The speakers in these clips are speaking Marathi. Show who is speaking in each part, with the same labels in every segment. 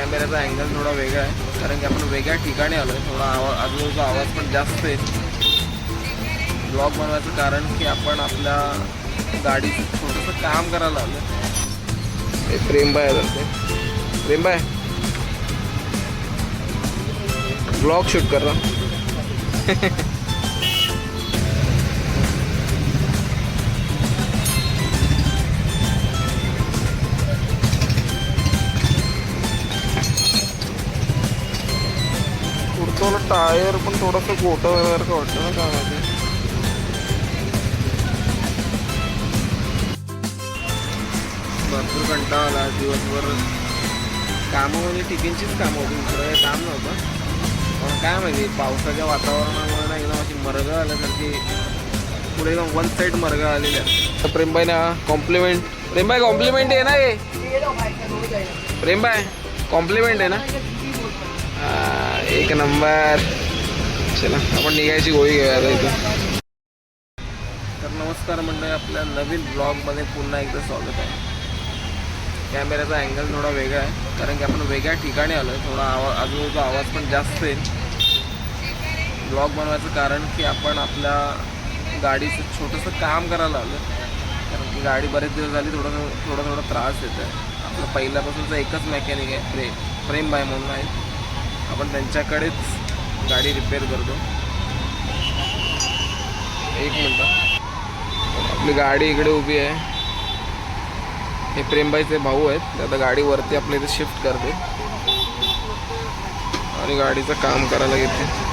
Speaker 1: कॅमेऱ्याचा अँगल थोडा वेगळा आहे. कारण की आपण वेगळ्या ठिकाणी आलो आहे थोडा आवाज आजूबाजूचा आवाज पण जास्त आहे. ब्लॉग बनवायचं कारण की आपण आपल्या गाडीचं थोडंसं काम करायला आलो हे प्रेमबाय आहे ते प्रेमबाय ब्लॉग शूट कर रहा टायर पण थोडंसं गोटं वगैरे का वाटतं ना काय माहिती भरपूर कंटाळा आला दिवसभर. कामं म्हणजे टिफिनचीच कामं होती दुसरं काही काम नव्हतं. पण काय माहिती पावसाच्या वातावरणामुळे ना एकदम अशी मरगळ आल्यासारखी पुढे एकदम वन साईड मरगळ आलेली आहे. तर प्रेमबाई ना कॉम्प्लिमेंट प्रेमबाई कॉम्प्लिमेंट आहे ना हे? प्रेमबाई कॉम्प्लिमेंट आहे ना? एक नंबर चला आपण निघायची गोळी घेऊया आता इथं तर नमस्कार मंडळी आपल्या नवीन ब्लॉगमध्ये पुन्हा एकदा स्वागत आहे कॅमेऱ्याचा अँगल थोडा वेगळा आहे कारण की आपण वेगळ्या ठिकाणी आलो आहे थोडा आवा आजूबाजूचा आवाज पण जास्त आहे ब्लॉग बनवायचं कारण की आपण आपल्या गाडीचं छोटंसं काम करायला आलो कारण की गाडी बरेच दिवस झाली थोडं थोडा थोडा त्रास येतो आहे आपलं पहिल्यापासूनचं एकच मेकॅनिक आहे प्रेम बाय म्हणून आहे. आपण त्यांच्याकडेच गाडी रिपेअर करतो. एक मिनटं. आपली गाडी इकडे उभी आहे. हे प्रेमबाईचे भाऊ आहेत. ते आता गाडी वरती आपल्या इथे शिफ्ट करते आणि गाडीचं काम करायला घेते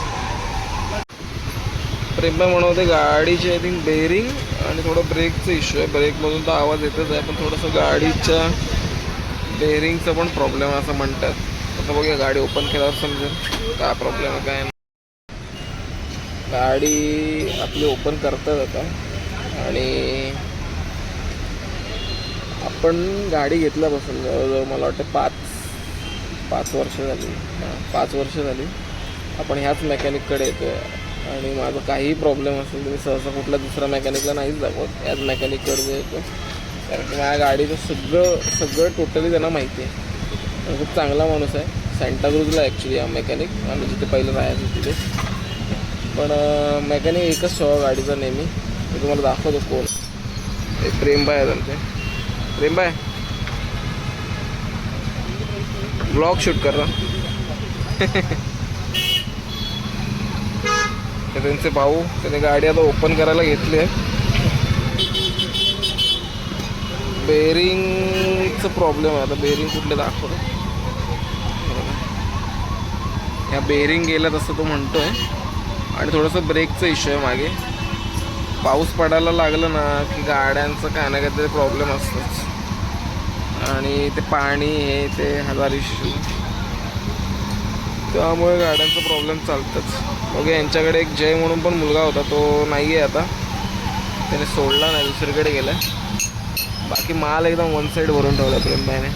Speaker 1: प्रेमबाई म्हणवते गाडीची आय थिंक बेरिंग आणि थोडं ब्रेकचं इश्यू आहे. ब्रेकमधून तर आवाज येतच आहे पण थोडंसं गाडीच्या बेरिंगचा पण प्रॉब्लेम आहे असं म्हणतात. आता बघूया गाडी ओपन केल्यावर समजेल. काय प्रॉब्लेम आहे काय गाडी आपली ओपन करतात आता. आणि आपण गाडी घेतल्यापासून जवळजवळ मला वाटतं पाच पाच वर्ष झाली. पाच वर्ष झाली. आपण ह्याच मेकॅनिककडे येतो आहे आणि माझा काहीही प्रॉब्लेम असेल तर मी सहसा कुठल्या दुसऱ्या मेकॅनिकला नाहीच दाखवत. याच मेकॅनिककडे येतो कारण की माझ्या गाडीचं सगळं सगळं टोटली त्यांना माहिती आहे. खूप चांगला माणूस आहे. सँटाक्रूजला ॲक्च्युली हा मेकॅनिक आम्ही जिथे पहिलं राहायचो तिथे. पण मेकॅनिक एकच ठेवा गाडीचा नेहमी. मी तुम्हाला दाखवतो कोण. एक प्रेमबाय आहे त्यांचे प्रेमबाय ब्लॉग शूट कर ते त्यांचे भाऊ. त्याने गाडी आता ओपन करायला घेतली आहे. बेरिंगचं प्रॉब्लेम आहे. आता बेरिंग कुठले दाखवतो. ह्या बेरिंग गेलं तसं तो म्हणतोय. आणि थोडंसं ब्रेकचं इश्यू आहे मागे. पाऊस पडायला लागलं ना की गाड्यांचं काय ना काहीतरी प्रॉब्लेम असतोच. आणि ते पाणी हे ते हजार इश्यू त्यामुळे गाड्यांचा प्रॉब्लेम चालतंच. मग यांच्याकडे एक जय म्हणून पण मुलगा होता तो नाही आहे आता. त्याने सोडला नाही दुसरीकडे गेला बाकी माल एकदम वन साईड भरून ठेवला प्रेमबाईने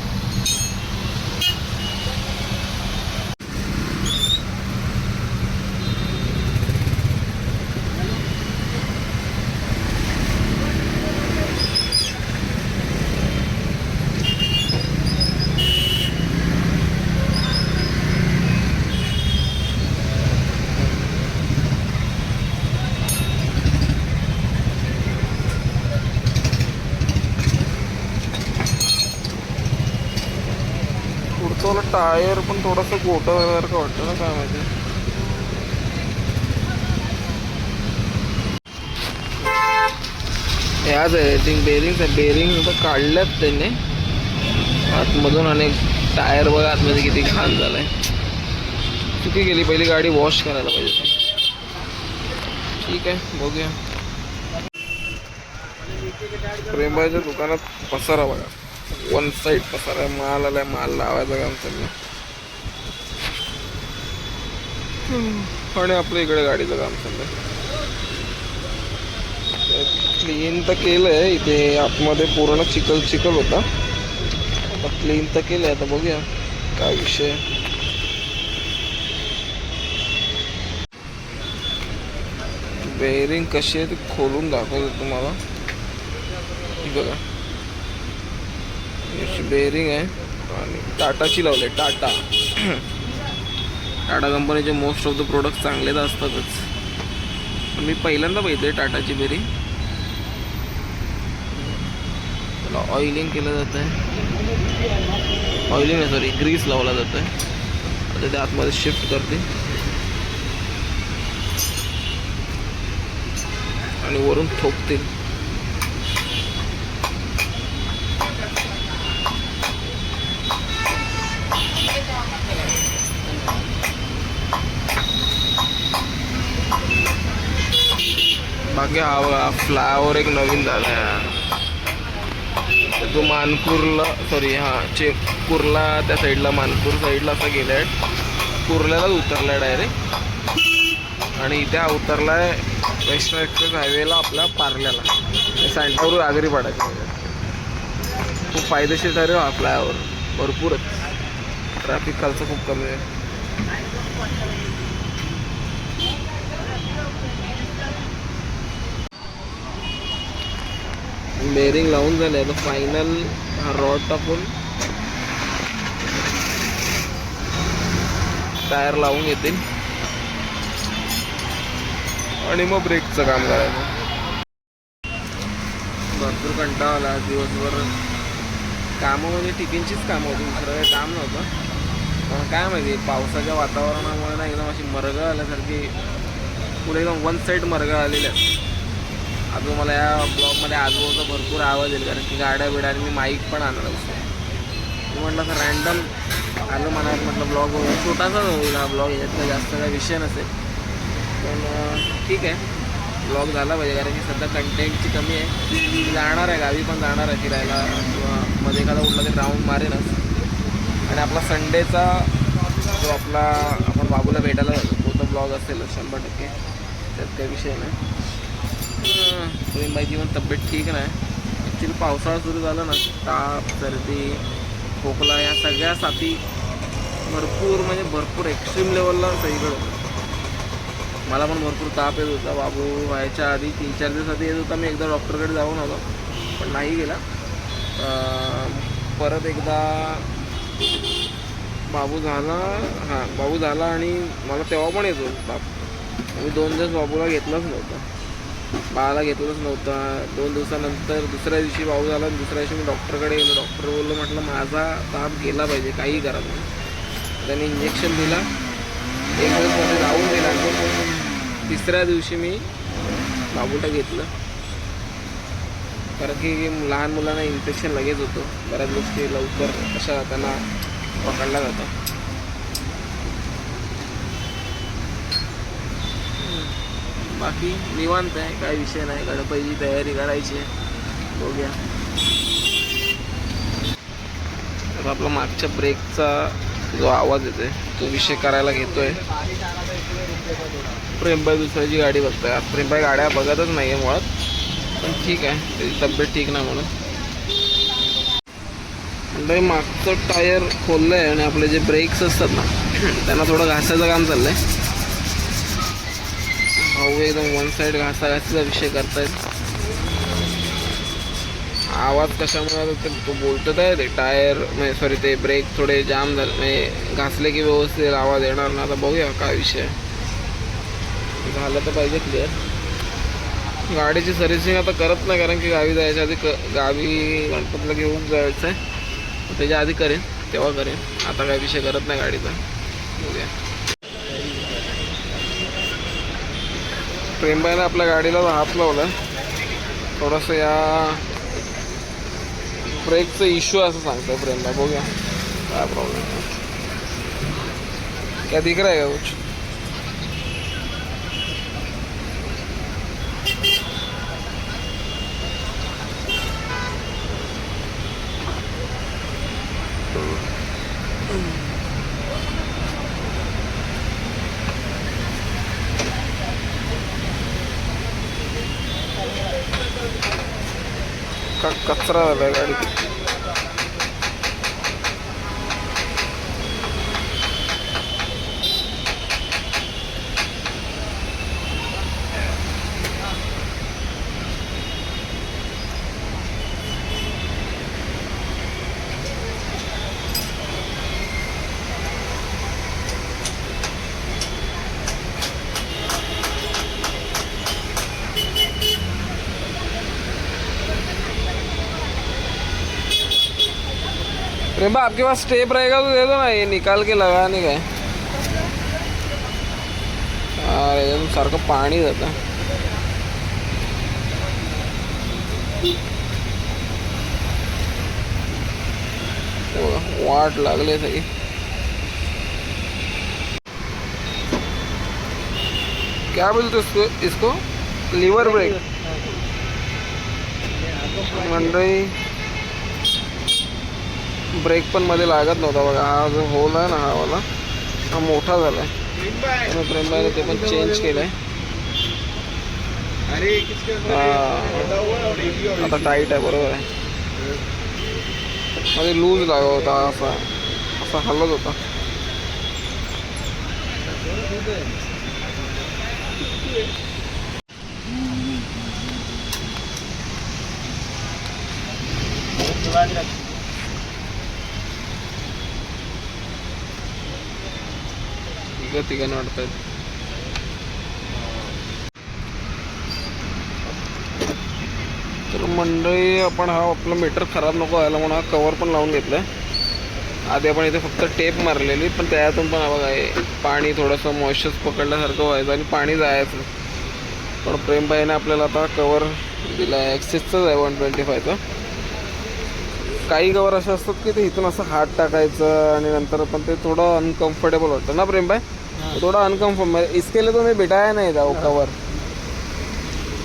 Speaker 1: टायर पण थोडंसं गोटं वगैरे वाटतं ना काय माहिती? याच आहे थिंक बेरिंग आहे. बेरिंग काढल्यात त्यांनी. आतमधून आणि टायर बघा आतमध्ये किती घाण झालाय. चुकी गेली पहिली गाडी वॉश करायला पाहिजे ठीक आहे बघूया. प्रेमबाईच्या दुकानात पसारा बघा. वन साईड पसारा माल आलाय माल लावायचा काम चाललं आणि आपल्या इकडे गाडीचं काम चाललंय क्लीन तर केलंय इथे आतमध्ये पूर्ण चिखल चिखल होता आता क्लीन तर केलंय आता बघूया काय विषय बेअरिंग कशी आहे ती खोलून दाखवतो तुम्हाला बघा बेअरिंग आहे. आणि टाटाची लावले टाटा. टाटा कंपनीचे मोस्ट ऑफ द प्रोडक्ट चांगलेच असतातच. मी पहिल्यांदा बघितले टाटाची बेरिंग त्याला ऑइलिंग केलं जातं आहे ऑइलिंग आहे सॉरी ग्रीस लावला जातं आहे आता ते आतमध्ये शिफ्ट करते. आणि वरून ठोकतील बाकी हा बघा फ्लावर एक नवीन झाला आहे तो मानपूरला सॉरी हा चे कुर्ला त्या साईडला मानपूर साईडला असा गेला आहे कुर्ल्यालाच उतरला आहे डायरेक्ट आणि इथे हा उतरला आहे वैष्णव एक्सप्रेस हायवेला आपल्या पार्ल्याला. सँटावरून आगरी पाडायचं खूप फायदेशीर ठरेल हा फ्लायवर भरपूरच. ट्रॅफिक खालचं खूप कमी आहे. बेरिंग लावून झाले आता फायनल हा रॉड टाकून टायर लावून येतील. आणि मग ब्रेकचं काम करायचं. भरपूर कंटाळा आला दिवसभर. कामं म्हणजे टिफिनचीच कामं होती दुसरं काही काम नव्हतं. पण काय माहिती पावसाच्या वातावरणामुळे ना एकदम अशी मरगळ आल्यासारखी पुढे एकदम वन साईड मरगळ आलेली असते अजून मला या ब्लॉगमध्ये आजूबाजूचा भरपूर आवाज येईल कारण की गाड्या बिड्या आणि मी माईक पण आणलं असतो मी म्हटलं असं रँडम आलं मला म्हटलं ब्लॉग छोटासाच होईल हा ब्लॉग याच्यात जास्त काही विषय नसेल. पण ठीक आहे. ब्लॉग झाला पाहिजे कारण की सध्या कंटेंटची कमी आहे. मी जाणार आहे गावी पण जाणार आहे फिरायला. किंवा मध्ये एखादा कुठला तरी राऊंड मारेनच. आणि आपला संडेचा जो आपला आपण बाबूला भेटायला जातो तो तर ब्लॉग असेल शंभर टक्के. त्यात काही विषय नाही. माहिती पण तब्येत ठीक नाही. ॲक्च्युली पावसाळा सुरू झाला ना ताप सर्दी खोकला या सगळ्या साथी भरपूर म्हणजे भरपूर एक्स्ट्रीम लेवलला सगळीकडे. होतं. मला पण भरपूर ताप येत होता बाबू. व्हायच्या आधी तीन चार दिवस आधी येत होता. मी एकदा डॉक्टरकडे जाऊन आलो पण नाही गेला. परत एकदा बाबू झाला हां बाबू झाला आणि मला तेव्हा पण येत होता ताप. मी दोन दिवस बाबूला घेतलंच नव्हतं. बाळाला घेतलंच नव्हता. दोन दिवसानंतर दुसऱ्या दिवशी भाऊ झाला आणि दुसऱ्या दिवशी मी डॉक्टरकडे गेलो. डॉक्टर बोललो म्हटलं माझा ताप गेला पाहिजे काही करा नाही त्याने इंजेक्शन दिला. एक दिवसमध्ये राहून गेला. तिसऱ्या दिवशी मी बाबूटा घेतलं. कारण की लहान मुलांना इन्फेक्शन लगेच होतं. बऱ्याच गोष्टी लवकर अशा त्यांना पकडला जातं बाकी निवांत आहे काय विषय नाही. गणपतीची तयारी करायची आहे. बघूया. आता आपला मागच्या ब्रेकचा जो आवाज येतोय तो विषय करायला घेतोय. प्रेमबाई दुसऱ्याची गाडी बघतोय. आज प्रेमबाई गाड्या बघतच नाही आहे मुळात पण ठीक आहे. त्याची तब्येत ठीक नाही म्हणून. म्हणजे मागचं टायर खोललं आहे आणि आपले जे ब्रेक्स असतात ना त्यांना थोडं घासायचं काम चाललंय. भाऊ एकदम वन साईड घासाघासीचा विषय करतायत. आवाज कशामुळे तर तो बोलतो आहे ते टायर म्हणजे सॉरी ते ब्रेक थोडे जाम झाले म्हणजे घासले की व्यवस्थित आवाज येणार ना आता बघूया काय विषय. झालं तर पाहिजे क्लिअर गाडीची सर्व्हिसिंग आता करत नाही कारण की गावी जायच्या आधी क गावी गणपतीला घेऊन जायचं आहे. त्याच्या आधी करेन तेव्हा करेन. आता काय विषय करत नाही गाडीचा. बघूया. प्रेमबाईने आपल्या गाडीला हात लावला थोडंसं या ब्रेकचं इश्यू असं सांगतो प्रेमबाई बघूया. काय प्रॉब्लेम क्या दिख रहा है कुछ? का कचरा झाला आपके पास टेप रहेगा तो दे दो ना ये निकाल के लगाने का अरे याच्यातून सारखं पाणी जातं हो, वाट लागले सगळी क्या बोलते इसको इसको? लिवर ब्रेक मंडळी ब्रेक पण मध्ये लागत नव्हता बघा. हा जो होल आहे ना हा वाला हा मोठा झालाय. त्यामुळे प्रेमबाईने ते पण चेंज केलंय. आहे आता टाईट आहे बरोबर आहे. मध्ये लूज लागत होता असा. असा हलत होता. तिघं तिघांना तर मंडळी आपण हा आपलं मीटर खराब नको व्हायला म्हणून हा कवर पण लावून घेतलं आधी आपण इथे फक्त टेप मारलेली पण त्यातून पण हा बघा पाणी थोडंसं मॉइश्चर पकडल्यासारखं व्हायचं आणि पाणी जायचं. पण प्रेमबाईने आपल्याला आता कवर दिला आहे ॲक्सेसचंच आहे वन ट्वेंटी फायचं काही कवर असे असतात की ते इथून असं हात टाकायचं आणि नंतर पण ते थोडं अनकम्फर्टेबल वाटतं. ना प्रेमबाई थोडा अनकम्फर्टेबल इसके लिए तो मी भेटाया नाही जाऊ कवर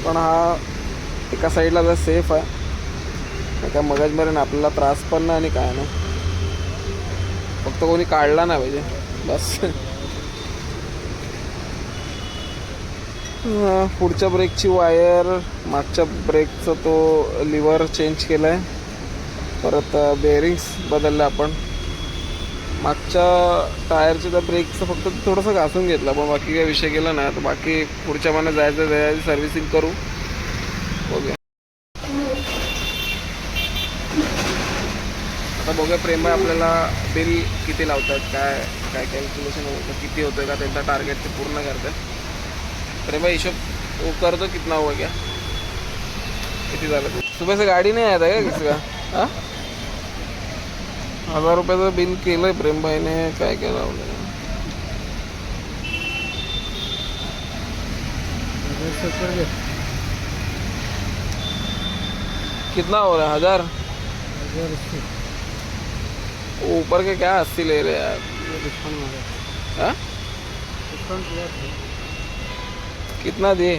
Speaker 1: पण हा एका साईडला जर सेफ आहे. काय मगजमारीने आपल्याला त्रास पण नाही आणि काय नाही. फक्त कोणी काढला नाही पाहिजे. बस. पुढच्या ब्रेकची वायर मागच्या ब्रेकचा तो लिव्हर चेंज केला आहे परत uh, बेरिंग्स बदललं आपण. मागच्या टायरचे त्या ब्रेकचं फक्त थोडंसं घासून घेतलं पण बाकी काही विषय केला नाही. तर बाकी पुढच्या महिन्यात जायचं जायचं सर्व्हिसिंग करू. बघूया. आता बघूया प्रेम आपल्याला बिल किती लावतात काय काय कॅल्क्युलेशन होतं किती होतं का त्यांचा टार्गेट ते पूर्ण करतात. प्रेम हिशोब करतो कितना हो गया किती झालं? सुबह से गाडी नाही आहे का किसी का हा? हज़ार रुपयाचं बिल केलंय प्रेमभाईने काय काय लावलं कितना हो रहा है? हज़ार? ऊपर के क्या अस्सी ले रहे यार हाँ? कितना दिए?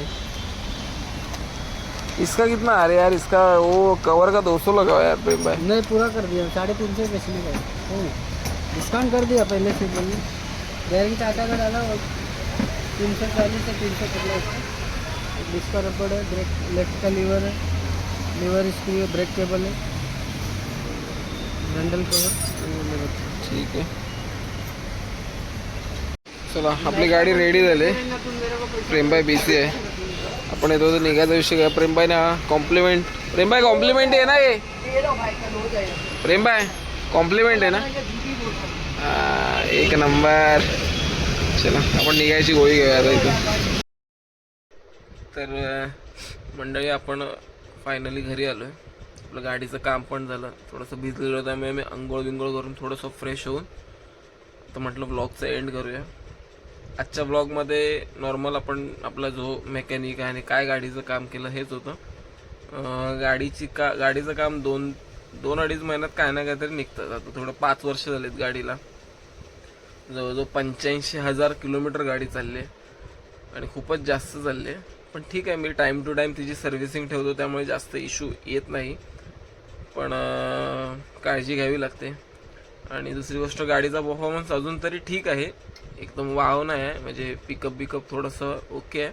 Speaker 1: इसका कितना आ रहा है यार? इसका वो कवर का 200 लगा हुआ है यार प्रेम भाई।
Speaker 2: नहीं पूरा कर दिया। साढ़े तीन सौ बेचने का डिस्काउंट कर दिया पहले से बोलिए गैर की टाटा का डाला और तीन सौ चालीस से तीन सौ पचास। डिस्का रबड़ है ब्रेक लेफ़्ट का लीवर है। लीवर है ब्रेक केबल है। हैंडल कवर
Speaker 1: ठीक है। चला आपली गाडी रेडी झाली प्रेमबाई बिझी आहे आपण येतो तर निघायचा विषय काय? प्रेमबाई ना कॉम्प्लिमेंट प्रेमबाई कॉम्प्लिमेंट आहे ना हे? प्रेमबाई कॉम्प्लिमेंट आहे ना? एक नंबर. चला आपण निघायची गोळी घेऊया आता इथं. तर मंडळी आपण फायनली घरी आलो आहे आपलं गाडीचं काम पण झालं. थोडंसं भिजलेलं होतं आम्ही मी अंघोळ बिंघोळ करून थोडंसं फ्रेश होऊन तर म्हटलं ब्लॉगचं एंड करूया. आजच्या ब्लॉगमध्ये नॉर्मल आपण आपला जो मेकॅनिक आहे आणि काय गाडीचं काम केलं हेच होतं. गाडीची का गाडीचं काम दोन दोन अडीच महिन्यात काय ना काहीतरी निघतं. आता थोडं पाच वर्ष झालीत गाडीला. जवळजवळ पंच्याऐंशी हजार किलोमीटर गाडी चालली आहे. आणि खूपच जास्त चालली आहे. पण ठीक आहे मी टाईम टू टाईम तिची सर्व्हिसिंग ठेवतो त्यामुळे जास्त इश्यू येत नाही. पण काळजी घ्यावी लागते. आणि दुसरी गोष्ट गाडीचा परफॉर्मन्स अजून तरी ठीक आहे. एकदम वाव नाही आहे. म्हणजे पिकअप बिकअप थोडंसं ओके आहे.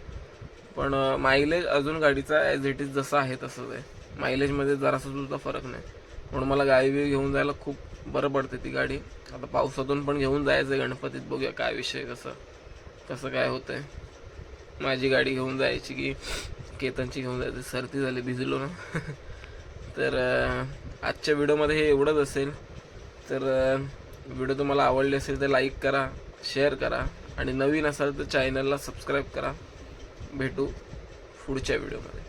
Speaker 1: पण मायलेज अजून गाडीचा ॲज इट इज जसा आहे तसंच आहे. मायलेजमध्ये जरासा सुद्धा फरक नाही. म्हणून मला गाडी बी घेऊन जायला खूप बरं पडते ती गाडी. आता पावसातून पण घेऊन जायचं आहे गणपतीत. बघूया काय विषय कसं कसं काय होतंय. माझी गाडी घेऊन जायची की केतनची घेऊन जायची. सर्दी झाली भिजलो ना. तर आजच्या व्हिडिओमध्ये हे एवढंच असेल. तर व्हिडिओ तुम्हाला आवडले असेल तर लाईक करा शेअर करा आणि नवीन असाल तर चॅनलला सबस्क्राईब करा. भेटू पुढच्या व्हिडिओमध्ये